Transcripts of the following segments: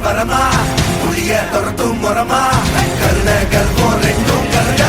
வரமா? புளிய துரத்தும் முறமா? கருண கர்வம் ரெண்டும் கருண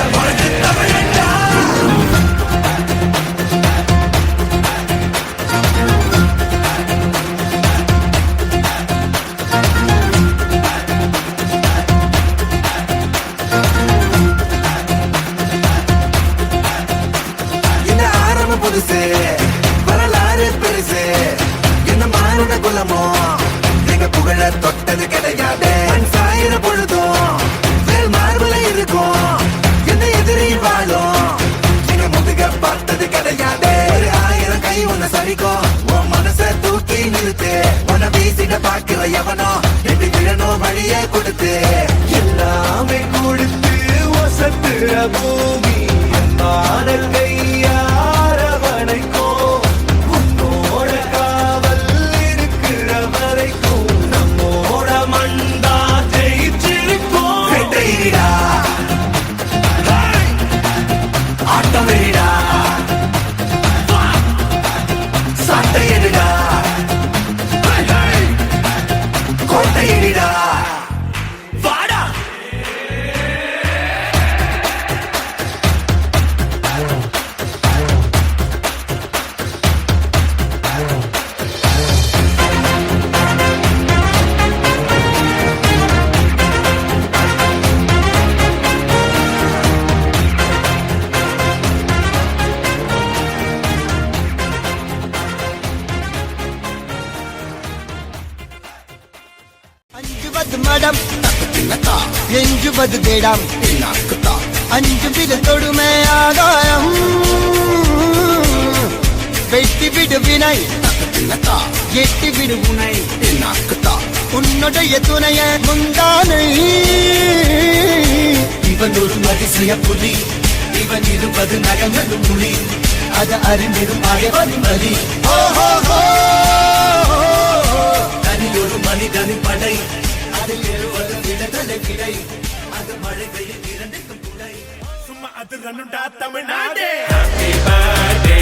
கை உன் மனச தூக்கி நிறுத்து. உன வீசிட பார்க்கிற எவனோ எட்டு விழணும் வழியே கொடுத்து. எல்லாமே கொடுத்து வசத்துற பூமி மாடல் கையாரவணைக்கும் அஞ்சுவது மடம். எஞ்சுவது திடம். அஞ்சு விடு தொடுமை ஆதாயம் வெட்டி விடு வினை. எட்டி விடு உனை. உன்னுடைய துணைய முந்தானை. இவன் ஒரு அதிசய புலி. இவன் இருபது நகங்களும் புலி. அத அறிந்திடும் அனைவரும் வலி தனி ஒரு மனிதனின் படை. அதில் எழுவது விடுதலை கிடை அது மழை வெயில் இரண்டுக்கும் துணை சும்மா அது ரன்னுண்டா தமிழ்நாடு பர்த்டே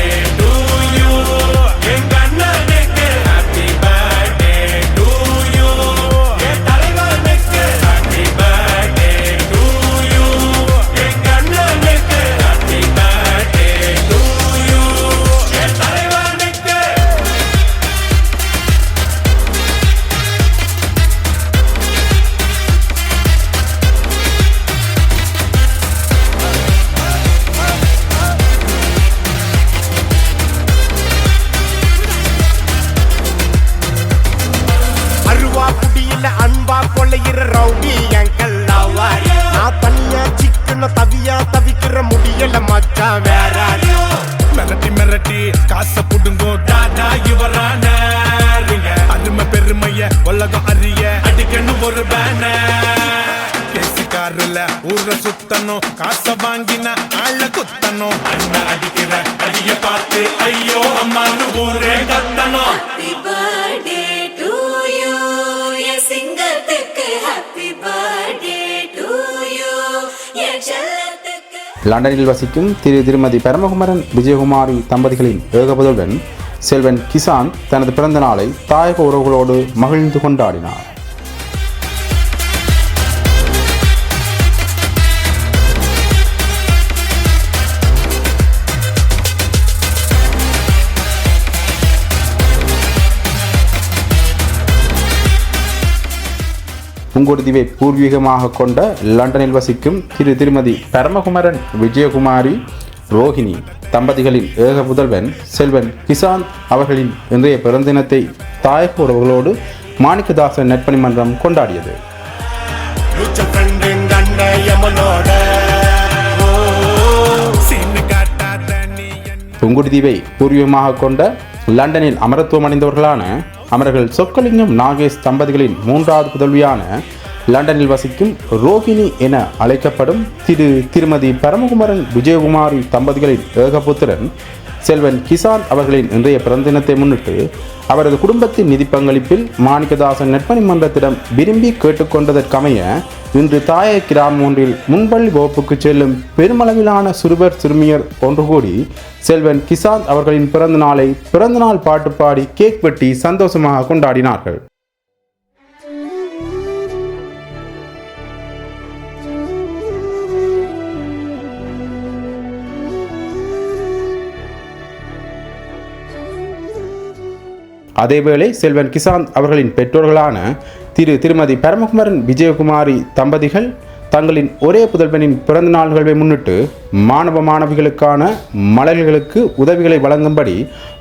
மச்சான் வேற மிரட்டி மிரட்டி காசை புடுங்கோ டாடா இவரான அருமை பெருமைய உலகம் அறிய அடிக்கணும் ஒரு பேனர் கேசுக்காருல ஊர சுத்தணும் காசை வாங்கின ஆள குத்தணும். அண்ணன் அடிக்கிற அடிய பார்த்து ஐயோ அம்மான்னு ஊரே லண்டனில் வசிக்கும் திரு திருமதி பரமகுமரன் விஜயகுமாரி தம்பதிகளின் ஏகபதுடன் செல்வன் கிசான் தனது பிறந்த நாளை தாயக உறவுகளோடு மகிழ்ந்து கொண்டாடினார். புங்குடுதீவை பூர்வீகமாக கொண்ட லண்டனில் வசிக்கும் திரு திருமதி பரமகுமரன் விஜயகுமாரி ரோஹிணி தம்பதிகளின் ஏக புதல்வன் செல்வன் கிசான் அவர்களின் இன்றைய பிறந்தினத்தை தாயக உறவுகளோடு மாணிக்கதாசன் நற்பணி மன்றம் கொண்டாடியது புங்குடுதீவை பூர்வீகமாக கொண்ட லண்டனில் அமரத்துவம் அடைந்தவர்களான அமர்கள் சொக்கலிங்கம் நாகேஷ் தம்பதிகளின் மூன்றாவது புதல்வியான லண்டனில் வசிக்கும் ரோஹிணி என அழைக்கப்படும் திரு திருமதி பரமகுமரன் விஜயகுமாரி தம்பதிகளின் ஏகபுத்திரன் செல்வன் கிசான் அவர்களின் இன்றைய பிறந்தினத்தை முன்னிட்டு அவரது குடும்பத்தின் நிதி பங்களிப்பில் மாணிக்கதாசன் நெற்பணி மன்றத்திடம் விரும்பி கேட்டுக்கொண்டதற்கமைய இன்று தாய கிராமம் ஒன்றில் முன்பள்ளி வகுப்புக்கு செல்லும் பெருமளவிலான சிறுவர் சிறுமியர் ஒன்று கூடி செல்வன் கிசாந்த் அவர்களின் பிறந்த நாளை பிறந்தநாள் பாட்டு பாடி கேக் வெட்டி சந்தோஷமாக கொண்டாடினார்கள். அதேவேளை செல்வன் கிசாந்த் அவர்களின் பெற்றோர்களான திரு திருமதி பரமகுமரன் விஜயகுமாரி தம்பதிகள் தங்களின் ஒரே புதல்வனின் பிறந்த நாள்களை நிகழ்வை முன்னிட்டு மாணவ மாணவிகளுக்கான மலர்களுக்கு உதவிகளை வழங்கும்படி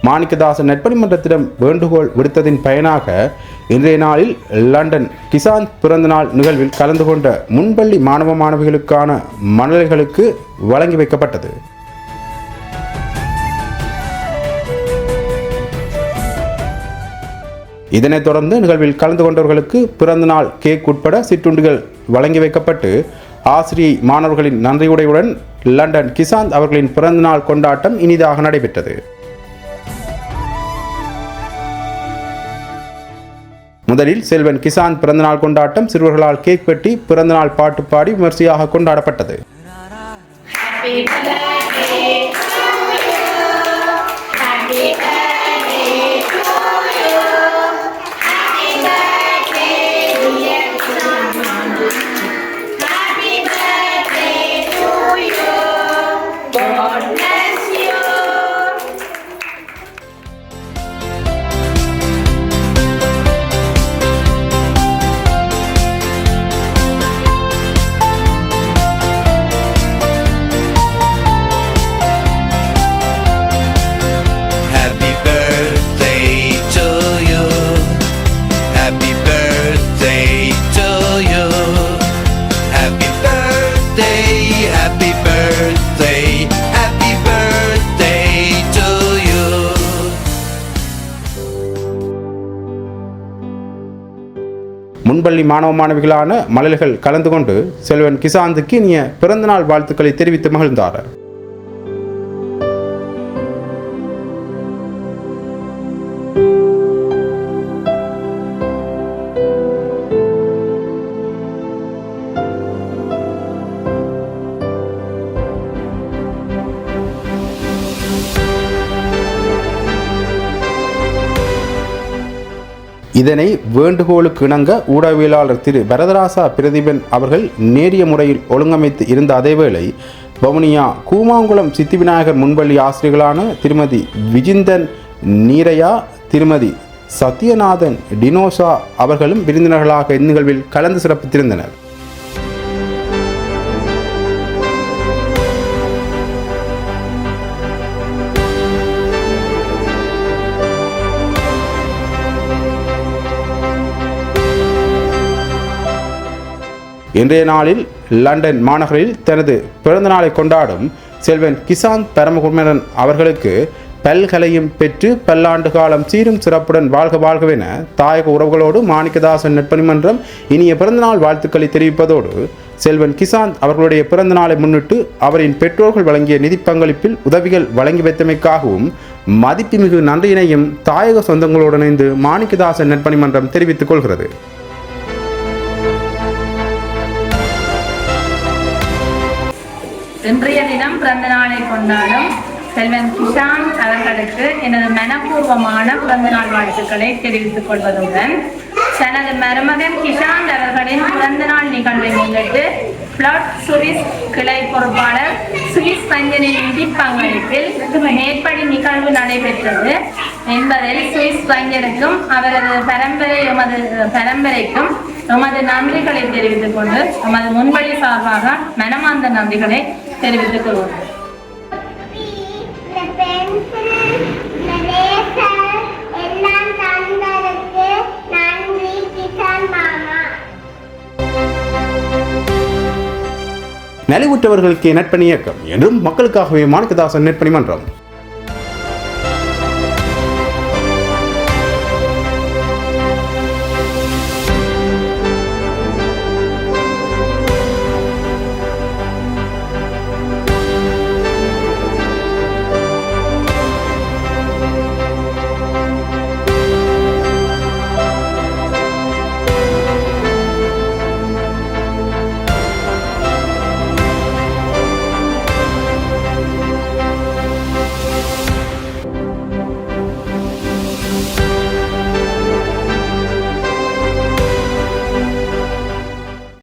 மாணிக்கதாசன் நட்பணி மன்றத்திடம் வேண்டுகோள் விடுத்ததின் பயனாக இன்றைய நாளில் லண்டன் கிசாந்த் பிறந்தநாள் நிகழ்வில் கலந்து கொண்ட முன்பள்ளி மாணவ மாணவிகளுக்கான மணல்களுக்கு வழங்கி வைக்கப்பட்டது. இதனைத் தொடர்ந்து நிகழ்வில் கலந்து கொண்டவர்களுக்கு பிறந்தநாள் கேக் உட்பட சிற்றுண்டுகள் வழங்கி வைக்கப்பட்டு ஆசிரியை மாணவர்களின் நன்றியுடையுடன் லண்டன் கிசாந்த் அவர்களின் பிறந்தநாள் கொண்டாட்டம் இனிதாக நடைபெற்றது. முதலில் செல்வன் கிசாந்த் பிறந்தநாள் கொண்டாட்டம் சிறுவர்களால் கேக் வெட்டி பிறந்தநாள் பாட்டு பாடி விமர்சையாக கொண்டாடப்பட்டது. முன்பள்ளி மாணவ மாணவிகளான மலர்கள் கலந்து கொண்டு செல்வன் கிசாந்துக்கு இனிய பிறந்தநாள் வாழ்த்துக்களை தெரிவித்து மகிழ்ந்தார். இதனை வேண்டுகோளுக்கு இணங்க ஊடகவியலாளர் திரு வரதராசா பிரதிபன் அவர்கள் நேரிய முறையில் ஒழுங்கமைத்து இருந்த அதேவேளை வவுனியா கூமாங்குளம் சித்திவிநாயகர் முன்பள்ளி ஆசிரியர்களான திருமதி விஜிந்தன் நீரையா திருமதி சத்யநாதன் டினோசா அவர்களும் விருந்தினர்களாக இந்நிகழ்வில் கலந்து சிறப்பித்திருந்தனர். இன்றைய நாளில் லண்டன் மாநகரில் தனது பிறந்த நாளை கொண்டாடும் செல்வன் கிசான் பரமகுமரன் அவர்களுக்கு பல்கலையும் பெற்று பல்லாண்டு காலம் சீரும் சிறப்புடன் வாழ்க வாழ்கவென தாயக உறவுகளோடு மாணிக்கதாசன் நட்பணிமன்றம் இனிய பிறந்தநாள் வாழ்த்துக்களை தெரிவிப்பதோடு செல்வன் கிசாந்த் அவர்களுடைய பிறந்த நாளை முன்னிட்டு அவரின் பெற்றோர்கள் வழங்கிய நிதி பங்களிப்பில் உதவிகள் வழங்கி வைத்தமைக்காகவும் மதிப்புமிகு நன்றியினையும் தாயக சொந்தங்களோடு இணைந்து மாணிக்கதாசன் நட்பணி மன்றம் தெரிவித்துக் கொள்கிறது. இன்றைய தினம் பிறந்த நாளை கொண்டாடும் செல்வன் கிஷான் அவர்களுக்கு எனது மனப்பூர்வமான பிறந்த நாள் வாழ்த்துக்களை தெரிவித்துக் கொள்வதுடன் தனது மருமகன் கிஷாந்த் அவர்களின் பிறந்த நாள் நிகழ்வை முன்னிட்டு பிளட் சுவிஸ் கிளை பொறுப்பாளர் சுவிஸ் வங்கியின் நிதி பங்களிப்பில் மேற்படி நிகழ்வு நடைபெற்றது. என்பதில் சுவிஸ் வங்கியருக்கும் அவரது பரம்பரை எமது பரம்பரைக்கும் எமது நன்றிகளை தெரிவித்துக் கொண்டு எமது முன்வழி சார்பாக மனமார்ந்த நன்றிகளை தெரிவித்துக் கொள்வோம் நலிவுற்றவர்களுக்கு நட்பணி இயக்கம். என்றும் மக்களுக்காகவே மாணிக்கதாசன் நட்பணி மன்றம்.